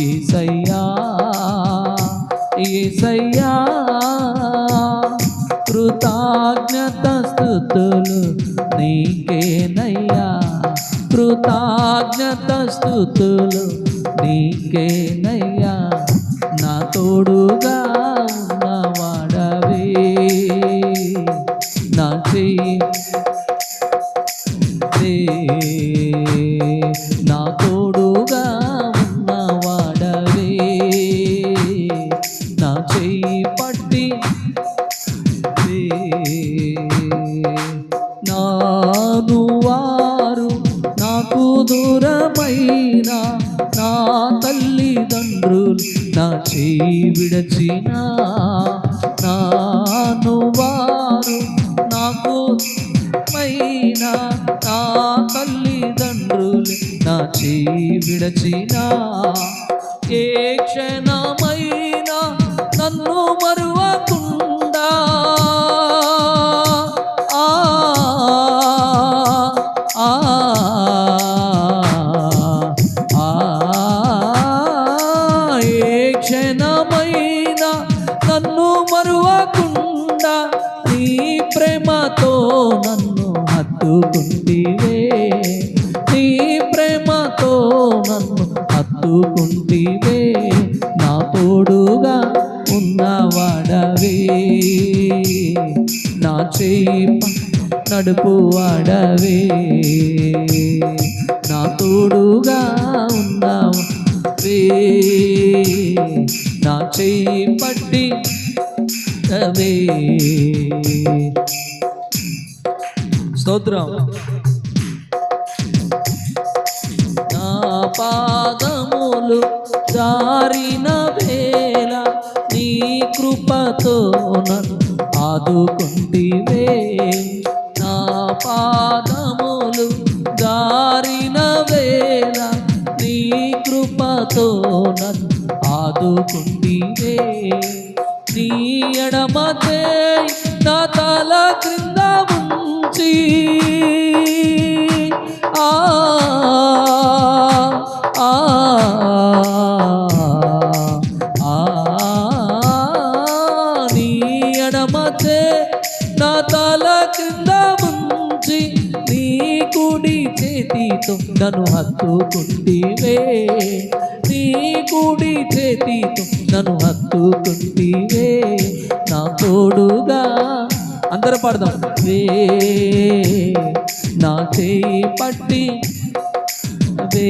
ఏసయ్యా ఏసయ్యా కృతజ్ఞత స్థుతులు నీకేనయ్యా కృతజ్ఞత స్థుతులు నీకేనయ్యా. నా తోడుగా ఉన్నవాడవే నా చెయ్యి నా తోడు పట్టి నాను వారు నాకు దూరమైన నా తల్లిదండ్రులు నా చేయి విడచిన నాను వారు నాకు పైన నా తల్లిదండ్రులు నా చేయి విడచిన ఏ క్షణం నన్ను హత్తుకుంటివే. నీ ప్రేమతో నన్ను హత్తుకుంటివే. నా తోడుగా ఉన్నవాడవే. నా చేయి నడుపు వాడవే. నా తోడుగా ఉన్నవే నా చేయి పట్టి అవే స్తోత్రం. నా పాదములు జారిన వేళ నీ కృపతో నన్ను ఆదుకుంటివే. నా పాదములు జారిన వేళ నీ కృపతో నన్ను ఆదుకుంటివే. నీ ఎడమతే చేతితో నన్ను హత్తుకుంటివే. నీ కుడి చేతితో నన్ను హత్తుకుంటివే. నా తోడుగా అందరూ పాడదాం. వే నా చేయి పట్టి వే